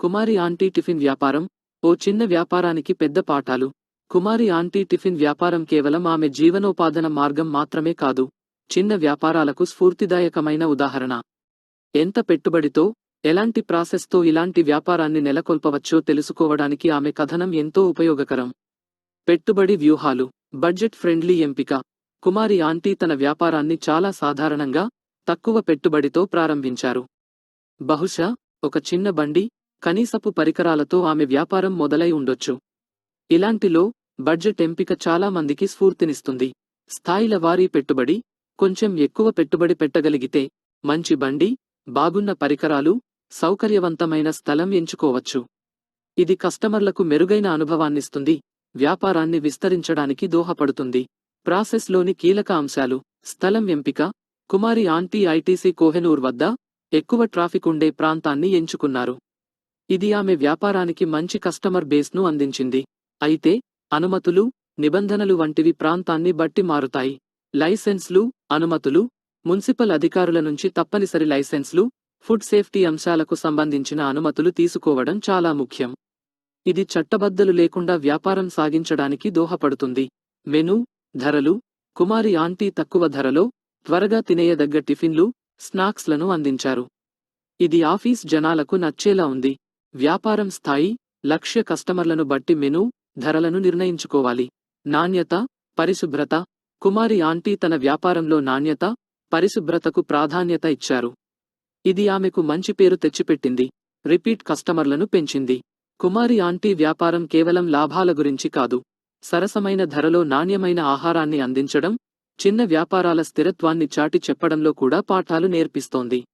కుమారి aunty tiffin వ్యాపారం ఓ చిన్న వ్యాపారానికి పెద్ద పాఠాలు. కుమారి ఆంటీ టిఫిన్ వ్యాపారం కేవలం ఆమె జీవనోపాదన మార్గం మాత్రమే కాదు చిన్న వ్యాపారాలకు స్ఫూర్తిదాయకమైన ఉదాహరణ. ఎంత పెట్టుబడితో ఎలాంటి ప్రాసెస్తో ఇలాంటి వ్యాపారాన్ని నెలకొల్పవచ్చో తెలుసుకోవడానికి ఆమె కథనం ఎంతో ఉపయోగకరం. పెట్టుబడి వ్యూహాలు బడ్జెట్ ఫ్రెండ్లీ ఎంపిక. కుమారి ఆంటీ తన వ్యాపారాన్ని చాలా సాధారణంగా తక్కువ పెట్టుబడితో ప్రారంభించారు. బహుశా ఒక చిన్న బండి కనీసపు పరికరాలతో ఆమె వ్యాపారం మొదలై ఉండొచ్చు. ఇలాంటిలో బడ్జెట్ ఎంపిక చాలా మందికి స్ఫూర్తినిస్తుంది. స్థాయిల వారీ పెట్టుబడి కొంచెం ఎక్కువ పెట్టుబడి పెట్టగలిగితే మంచి బండి బాగున్న పరికరాలు సౌకర్యవంతమైన స్థలం ఎంచుకోవచ్చు. ఇది కస్టమర్లకు మెరుగైన అనుభవాన్నిస్తుంది వ్యాపారాన్ని విస్తరించడానికి దోహపడుతుంది. ప్రాసెస్లోని కీలక అంశాలు స్థలం ఎంపిక కుమారి ఆంటీ ఐటీసీ కోహెనూర్ వద్ద ఎక్కువ ట్రాఫిక్ ఉండే ప్రాంతాన్ని ఎంచుకున్నారు. ఇది ఆమె వ్యాపారానికి మంచి కస్టమర్ బేస్ను అందించింది. అయితే అనుమతులు నిబంధనలు వంటివి ప్రాంతాన్ని బట్టి మారుతాయి. లైసెన్స్లు అనుమతులు మున్సిపల్ అధికారుల నుంచి తప్పనిసరి లైసెన్స్లు ఫుడ్ సేఫ్టీ అంశాలకు సంబంధించిన అనుమతులు తీసుకోవడం చాలా ముఖ్యం. ఇది చట్టబద్దలు లేకుండా వ్యాపారం సాగించడానికి దోహపడుతుంది. మెను ధరలు కుమారి ఆంటీ తక్కువ ధరలో త్వరగా తినేయదగ్గ టిఫిన్లు స్నాక్స్లను అందించారు. ఇది ఆఫీస్ జనాలకు నచ్చేలా ఉంది. వ్యాపారం స్థాయి లక్ష్య కస్టమర్లను బట్టి మెను ధరలను నిర్ణయించుకోవాలి. నాణ్యత పరిశుభ్రత. కుమారి ఆంటీ తన వ్యాపారంలో నాణ్యత పరిశుభ్రతకు ప్రాధాన్యత ఇచ్చారు. ఇది ఆమెకు మంచి పేరు తెచ్చిపెట్టింది. రిపీట్ కస్టమర్లను పెంచింది. కుమారి ఆంటీ వ్యాపారం కేవలం లాభాల గురించి కాదు. సరసమైన ధరలో నాణ్యమైన ఆహారాన్ని అందించడం చిన్న వ్యాపారాల స్థిరత్వాన్ని చాటి చెప్పడంలో కూడా పాఠాలు నేర్పిస్తోంది.